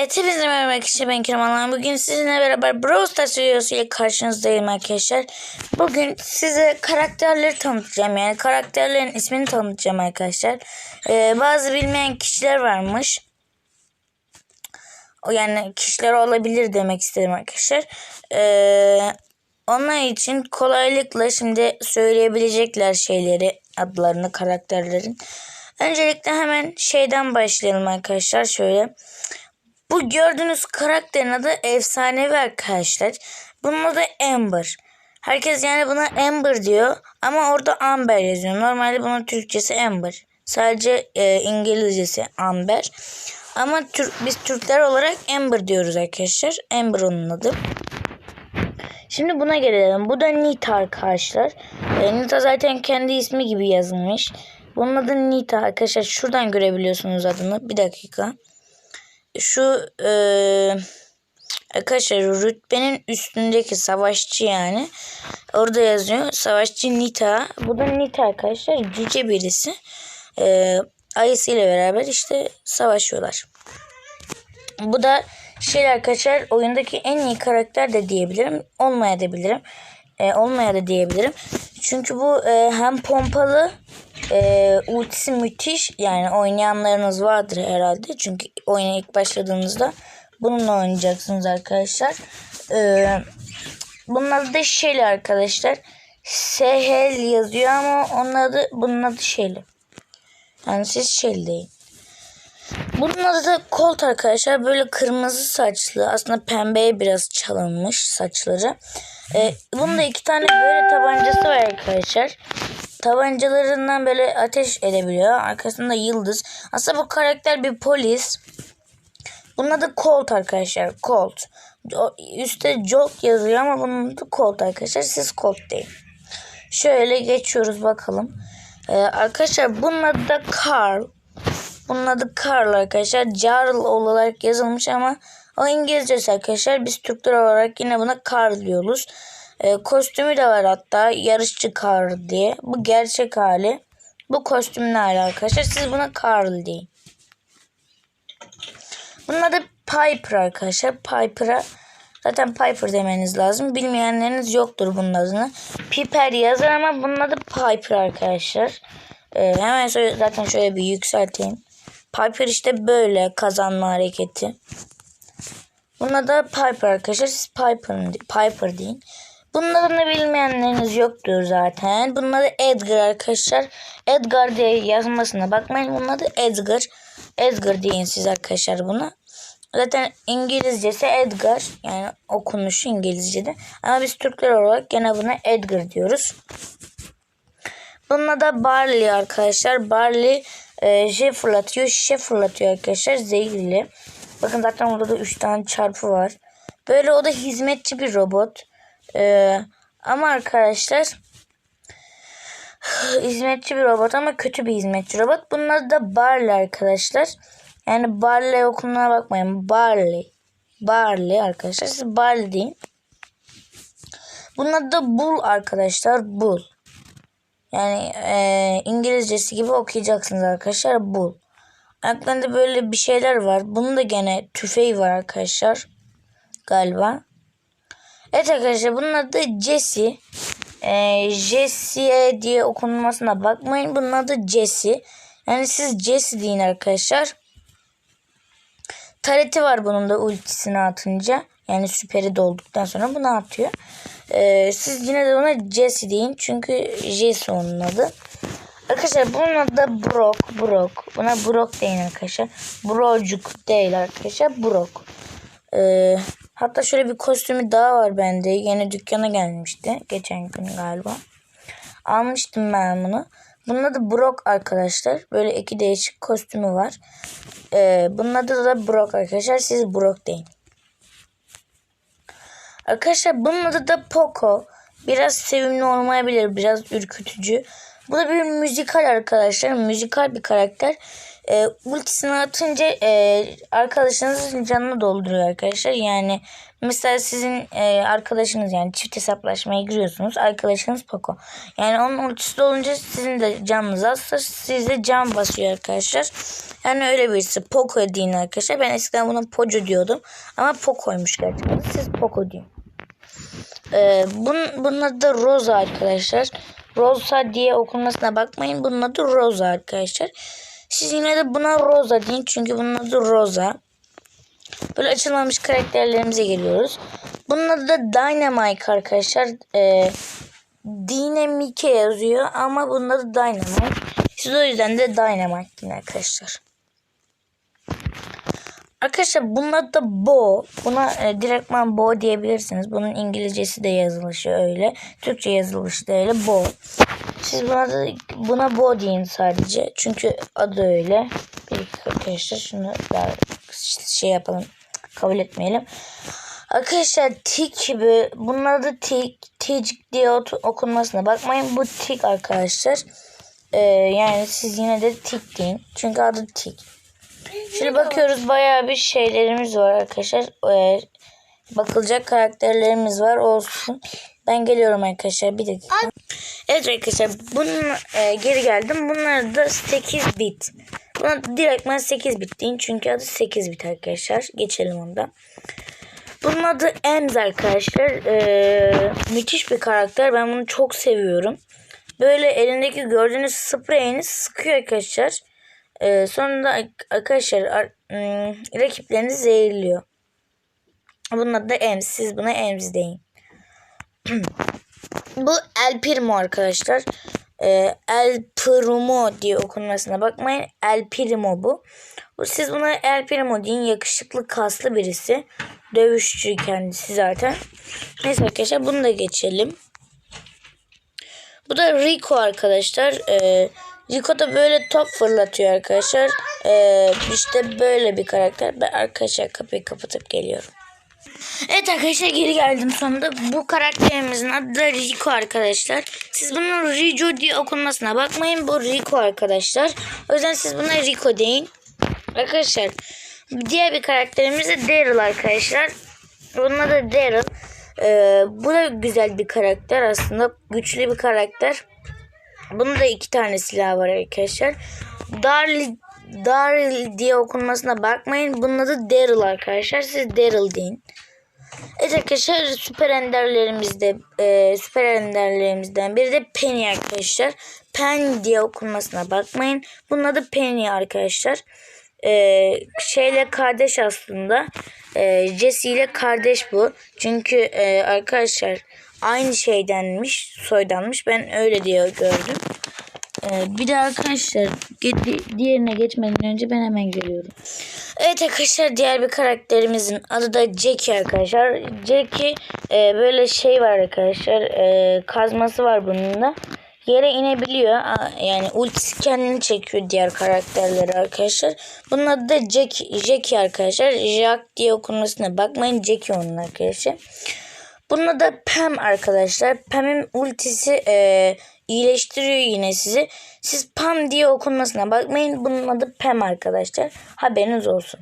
Evet, hepinize merhaba arkadaşlar. Ben Kerem. Bugün sizinle beraber Brawl Stars videosu ile karşınızdayım arkadaşlar. Bugün size karakterleri tanıtacağım. Yani karakterlerin ismini tanıtacağım arkadaşlar. Ee, bazı bilmeyen kişiler varmış. O yani kişiler olabilir demek istedim arkadaşlar. Ee, onlar için kolaylıkla şimdi söyleyebilecekler şeyleri, adlarını, karakterlerin. Öncelikle hemen şeyden başlayalım arkadaşlar. Şöyle. Bu gördüğünüz karakterin adı efsanevi arkadaşlar. Bunun adı Amber. Herkes yani buna Amber diyor ama orada Amber yazıyor. Normalde bunun Türkçesi Amber. Sadece e, İngilizcesi Amber. Ama Türk, biz Türkler olarak Amber diyoruz arkadaşlar. Amber onun adı. Şimdi buna gelelim. Bu da Nita arkadaşlar. E, Nita zaten kendi ismi gibi yazılmış. Bunun adı Nita arkadaşlar. Şuradan görebiliyorsunuz adını. Bir dakika şu e, arkadaşlar rütbenin üstündeki savaşçı yani. Orada yazıyor. Savaşçı Nita. Bu da Nita arkadaşlar. Cüce birisi. E, ayısıyla beraber işte savaşıyorlar. Bu da şey arkadaşlar oyundaki en iyi karakter de diyebilirim. Olmayabilirim e, olmaya da diyebilirim. Çünkü bu e, hem pompalı e, ultisi müthiş. Yani oynayanlarınız vardır herhalde. Çünkü oyuna ilk başladığınızda bununla oynayacaksınız arkadaşlar. E, bunun adı da Shelly arkadaşlar. Sehel yazıyor ama onun adı bunun adı Shelly. Yani siz Shelly deyin. Bunun adı da Colt arkadaşlar. Böyle kırmızı saçlı. Aslında pembeye biraz çalınmış saçları. Ee, bunun da iki tane böyle tabancası var arkadaşlar. Tabancalarından böyle ateş edebiliyor. Arkasında yıldız. Aslında bu karakter bir polis. Bunun adı Colt arkadaşlar. Colt. Üstte Jolt yazıyor ama bunun adı Colt arkadaşlar. Siz Colt deyin. Şöyle geçiyoruz bakalım. Ee, arkadaşlar bunun adı da Carl. Bunun adı Carl arkadaşlar. Jarl olarak yazılmış ama o İngilizcesi arkadaşlar. Biz Türkler olarak yine buna Carl diyoruz. E, kostümü de var hatta. Yarışçı Carl diye. Bu gerçek hali. Bu kostümün hali arkadaşlar. Siz buna Carl deyin. Bunun adı Piper arkadaşlar. Piper'a zaten Piper demeniz lazım. Bilmeyenleriniz yoktur bunun adını. Piper yazar ama bunun adı Piper arkadaşlar. Ee, hemen şöyle, zaten şöyle bir yükselteyim. Piper işte böyle kazanma hareketi. Buna da Piper arkadaşlar. Siz Piper, Piper deyin. Bunun adını bilmeyenleriniz yoktur zaten. Bunun adı Edgar arkadaşlar. Edgar diye yazmasına bakmayın. Bunun adı Edgar. Edgar deyin siz arkadaşlar buna. Zaten İngilizcesi Edgar. Yani okunuşu İngilizce'de. Ama biz Türkler olarak gene buna Edgar diyoruz. Bununla da Barley arkadaşlar. Barley e, şey fırlatıyor. Şişe fırlatıyor arkadaşlar. Zehirli. Bakın zaten orada da 3 tane çarpı var. Böyle o da hizmetçi bir robot. Ee, ama arkadaşlar hizmetçi bir robot ama kötü bir hizmetçi robot. Bunun adı da Barley arkadaşlar. Yani Barley okununa bakmayın. Barley. Barley arkadaşlar. Siz Barley deyin. Bunun adı da Bull arkadaşlar. Bull. Yani e, İngilizcesi gibi okuyacaksınız arkadaşlar. Bull. Aklında böyle bir şeyler var. Bunun da gene tüfeği var arkadaşlar. Galiba. Evet arkadaşlar bunun adı Jesse. Ee, Jesse diye okunmasına bakmayın. Bunun adı Jesse. Yani siz Jesse deyin arkadaşlar. Tareti var bunun da ultisini atınca. Yani süperi dolduktan sonra bunu atıyor. Ee, siz yine de ona Jesse deyin. Çünkü Jesse onun adı. Arkadaşlar bunun adı da Brock. Brock. Buna Brock deyin arkadaşlar. Brocuk değil arkadaşlar. Brock. Ee, hatta şöyle bir kostümü daha var bende. Yeni dükkana gelmişti. Geçen gün galiba. Almıştım ben bunu. Bunun adı Brock arkadaşlar. Böyle iki değişik kostümü var. Ee, bunun adı da Brock arkadaşlar. Siz Brock deyin. Arkadaşlar bunun adı da Poco. Biraz sevimli olmayabilir. Biraz ürkütücü. Bu da bir müzikal arkadaşlar. Müzikal bir karakter. E, ultisini atınca e, arkadaşınızın canını dolduruyor arkadaşlar. Yani mesela sizin e, arkadaşınız yani çift hesaplaşmaya giriyorsunuz. Arkadaşınız Poco. Yani onun ultisi dolunca sizin de canınız azsa size can basıyor arkadaşlar. Yani öyle birisi. Poco deyin arkadaşlar. Ben eskiden buna Poco diyordum. Ama Poco'ymuş gerçekten. Siz Poco deyin. Ee, bunun, bunun adı da Rosa arkadaşlar. Rosa diye okunmasına bakmayın. Bunun adı Rosa arkadaşlar. Siz yine de buna Rosa deyin. Çünkü bunun adı Rosa. Böyle açılmamış karakterlerimize geliyoruz. Bunun adı da Dynamite arkadaşlar. Ee, Dynamike yazıyor ama bunun adı Dynamite. Siz o yüzden de Dynamite deyin arkadaşlar. Arkadaşlar bunun adı da Bo. Buna e, direktman Bo diyebilirsiniz. Bunun İngilizcesi de yazılışı öyle. Türkçe yazılışı da öyle Bo. Siz buna, da, buna Bo deyin sadece. Çünkü adı öyle. Bir arkadaşlar şunu daha şey yapalım. Kabul etmeyelim. Arkadaşlar tik gibi bunun adı tik, tik diye okunmasına bakmayın. Bu tik arkadaşlar. Ee, yani siz yine de tik deyin. Çünkü adı tik. Şimdi bakıyoruz bayağı bir şeylerimiz var arkadaşlar. Ee, bakılacak karakterlerimiz var olsun. Ben geliyorum arkadaşlar bir dakika. Evet arkadaşlar bunun e, geri geldim. Bunlar da 8 bit. Buna direktmen 8 bit deyin. Çünkü adı 8 bit arkadaşlar. Geçelim ondan. Bunun adı Ems arkadaşlar. Ee, müthiş bir karakter. Ben bunu çok seviyorum. Böyle elindeki gördüğünüz spreyini sıkıyor arkadaşlar. Ee, sonunda arkadaşlar ım, rakiplerini zehirliyor. Bunun adı Ems. Siz buna Ems deyin. Bu El Primo arkadaşlar. Ee, El Primo diye okunmasına bakmayın. El Primo bu. Siz buna El Primo deyin. Yakışıklı kaslı birisi. Dövüşçü kendisi zaten. Neyse arkadaşlar bunu da geçelim. Bu da Rico arkadaşlar. Ee, Rico da böyle top fırlatıyor arkadaşlar. Ee, işte böyle bir karakter. Ben arkadaşlar kapıyı kapatıp geliyorum. Evet arkadaşlar geri geldim sonunda. Bu karakterimizin adı da Rico arkadaşlar. Siz bunun Rico diye okunmasına bakmayın. Bu Rico arkadaşlar. O yüzden siz buna Rico deyin. Arkadaşlar diğer bir karakterimiz de Daryl arkadaşlar. Bunun adı Daryl. Ee, bu da güzel bir karakter aslında. Güçlü bir karakter. Bunun da iki tane silah var arkadaşlar. Darli Daryl diye okunmasına bakmayın. Bunun adı Daryl arkadaşlar. Siz Daryl deyin. Evet arkadaşlar süper enderlerimizde e, süper enderlerimizden biri de Penny arkadaşlar. Pen diye okunmasına bakmayın. Bunun adı Penny arkadaşlar. E, şeyle kardeş aslında. E, Jesse ile kardeş bu. Çünkü e, arkadaşlar aynı şeydenmiş, soydanmış. Ben öyle diye gördüm. Ee, bir de arkadaşlar diğerine geçmeden önce ben hemen geliyorum. Evet arkadaşlar diğer bir karakterimizin adı da Jackie arkadaşlar. Jackie e, böyle şey var arkadaşlar. E, kazması var bunun da. Yere inebiliyor. Yani ultisi kendini çekiyor diğer karakterleri arkadaşlar. Bunun adı da Jackie, Jackie arkadaşlar. Jack diye okunmasına bakmayın. Jackie onun arkadaşlar. Bunun da Pam arkadaşlar. Pam'in ultisi e, iyileştiriyor yine sizi. Siz Pam diye okunmasına bakmayın. Bunun adı Pam arkadaşlar. Haberiniz olsun.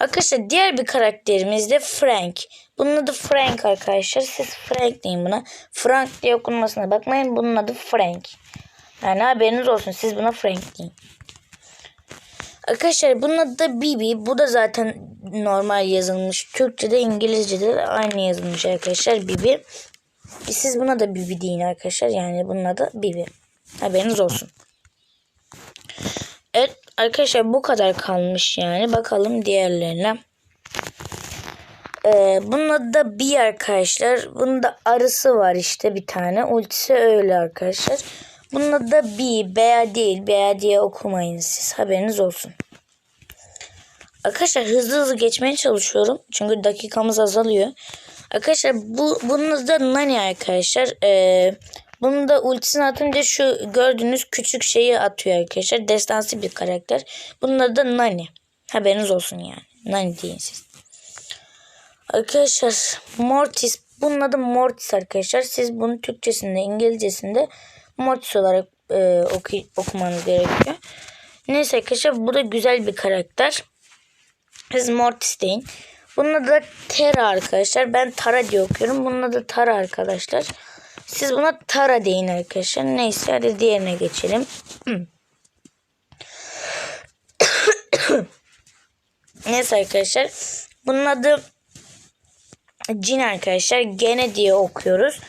Arkadaşlar diğer bir karakterimiz de Frank. Bunun adı Frank arkadaşlar. Siz Frank deyin buna. Frank diye okunmasına bakmayın. Bunun adı Frank. Yani haberiniz olsun. Siz buna Frank deyin. Arkadaşlar bunun adı da Bibi. Bu da zaten normal yazılmış. Türkçe'de İngilizce'de de aynı yazılmış arkadaşlar. Bibi. Siz buna da Bibi deyin arkadaşlar. Yani bunun adı Bibi. Haberiniz olsun. Evet arkadaşlar bu kadar kalmış yani. Bakalım diğerlerine. Ee, bunun adı da Bi arkadaşlar. Bunun da arısı var işte bir tane. Ultisi öyle arkadaşlar. Bunun adı da B. B değil. B diye okumayın siz. Haberiniz olsun. Arkadaşlar hızlı hızlı geçmeye çalışıyorum. Çünkü dakikamız azalıyor. Arkadaşlar bu bunun da Nani arkadaşlar. Ee, bunun da ultisini atınca şu gördüğünüz küçük şeyi atıyor arkadaşlar. Destansı bir karakter. Bunun da Nani. Haberiniz olsun yani. Nani deyin siz. Arkadaşlar Mortis. Bunun adı Mortis arkadaşlar. Siz bunu Türkçesinde, İngilizcesinde Mortis olarak e, oku, okumanız gerekiyor. Neyse arkadaşlar bu da güzel bir karakter. Siz Mortis deyin. Bunun adı da Terra arkadaşlar. Ben Tara diye okuyorum. Bunun adı Tara arkadaşlar. Siz buna Tara deyin arkadaşlar. Neyse hadi diğerine geçelim. Neyse arkadaşlar. Bunun adı Cin arkadaşlar. Gene diye okuyoruz.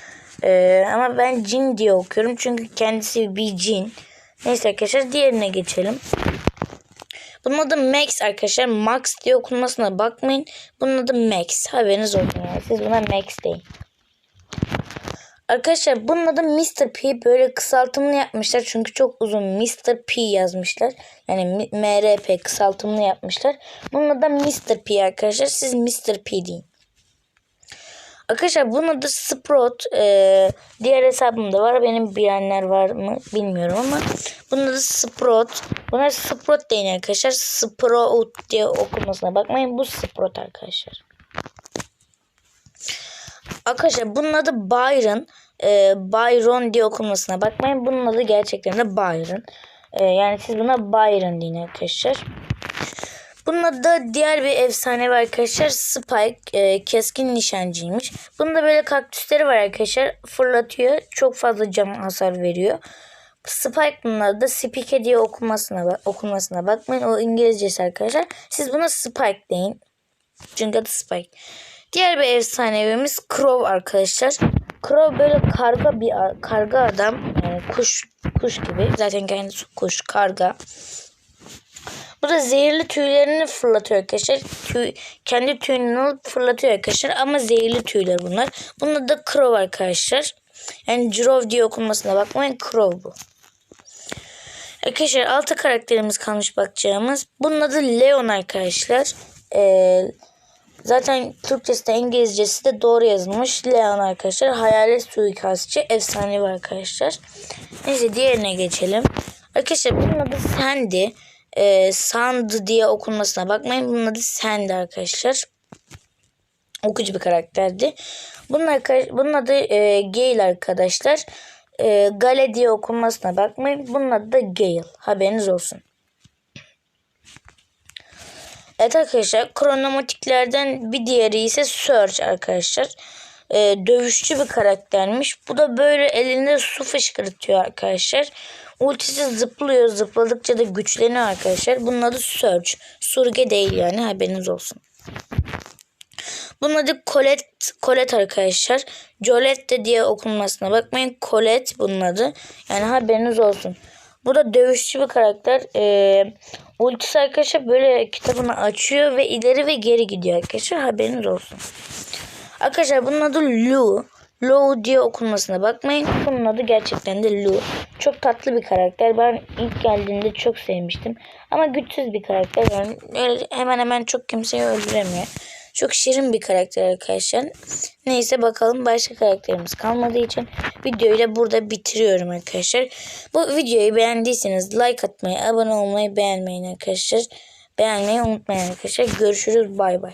Ee, ama ben Cin diye okuyorum. Çünkü kendisi bir cin. Neyse arkadaşlar diğerine geçelim. Bunun adı Max arkadaşlar. Max diye okunmasına bakmayın. Bunun adı Max. Haberiniz olsun yani. Siz buna Max deyin. Arkadaşlar bunun adı Mr. P. Böyle kısaltımlı yapmışlar. Çünkü çok uzun Mr. P yazmışlar. Yani MRP kısaltımlı yapmışlar. Bunun adı Mr. P arkadaşlar. Siz Mr. P deyin. Arkadaşlar bunun adı Sprout. Ee, diğer hesabımda var. Benim bilenler var mı bilmiyorum ama bunun adı Sprout. Buna Sprout deyin arkadaşlar. Sprout diye okunmasına bakmayın. Bu Sprout arkadaşlar. Arkadaşlar bunun adı Byron. Ee, Byron diye okunmasına bakmayın. Bunun adı gerçekten de Byron. Ee, yani siz buna Byron deyin arkadaşlar. Bunun adı da diğer bir efsane var arkadaşlar. Spike. e, keskin nişancıymış. Bunun da böyle kaktüsleri var arkadaşlar. Fırlatıyor. Çok fazla cam hasar veriyor. Spike bunun adı da Spike diye okunmasına, bak- okunmasına bakmayın. O İngilizcesi arkadaşlar. Siz buna Spike deyin. Çünkü adı Spike. Diğer bir efsanevimiz Crow arkadaşlar. Crow böyle karga bir karga adam. Yani kuş kuş gibi. Zaten kendisi kuş karga. Bu da zehirli tüylerini fırlatıyor arkadaşlar. Tüy, kendi tüyünü alıp fırlatıyor arkadaşlar. Ama zehirli tüyler bunlar. Bunun adı da Crow arkadaşlar. Yani Crow diye okunmasına bakmayın. Crow bu. Arkadaşlar altı karakterimiz kalmış bakacağımız. Bunun adı Leon arkadaşlar. Ee, zaten Türkçesi de İngilizcesi de doğru yazılmış. Leon arkadaşlar. Hayalet suikastçı. Efsanevi arkadaşlar. Neyse diğerine geçelim. Arkadaşlar bunun adı Sandy. Ee, Sand diye okunmasına bakmayın. Bunun adı Sandy arkadaşlar. Okucu bir karakterdi. Bunun, arkadaş, bunun adı e, Gale arkadaşlar. E, Gale diye okunmasına bakmayın. Bunun adı da Gale. Haberiniz olsun. Evet arkadaşlar kronomatiklerden bir diğeri ise Surge arkadaşlar. Ee, dövüşçü bir karaktermiş. Bu da böyle elinde su fışkırtıyor arkadaşlar. Ultisi zıplıyor. Zıpladıkça da güçleniyor arkadaşlar. Bunun adı Surge. Surge değil yani haberiniz olsun. Bunun adı Colette, Colette arkadaşlar. Jolette diye okunmasına bakmayın. Colette bunun adı. Yani haberiniz olsun. Bu da dövüşçü bir karakter. Ee, ultisi arkadaşlar böyle kitabını açıyor ve ileri ve geri gidiyor arkadaşlar. Haberiniz olsun. Arkadaşlar bunun adı Lu. Lu diye okunmasına bakmayın. Bunun adı gerçekten de Lu. Çok tatlı bir karakter. Ben ilk geldiğinde çok sevmiştim. Ama güçsüz bir karakter. Yani öyle hemen hemen çok kimseyi öldüremiyor. Çok şirin bir karakter arkadaşlar. Neyse bakalım başka karakterimiz kalmadığı için videoyu da burada bitiriyorum arkadaşlar. Bu videoyu beğendiyseniz like atmayı, abone olmayı beğenmeyin arkadaşlar. Beğenmeyi unutmayın arkadaşlar. Görüşürüz. Bay bay.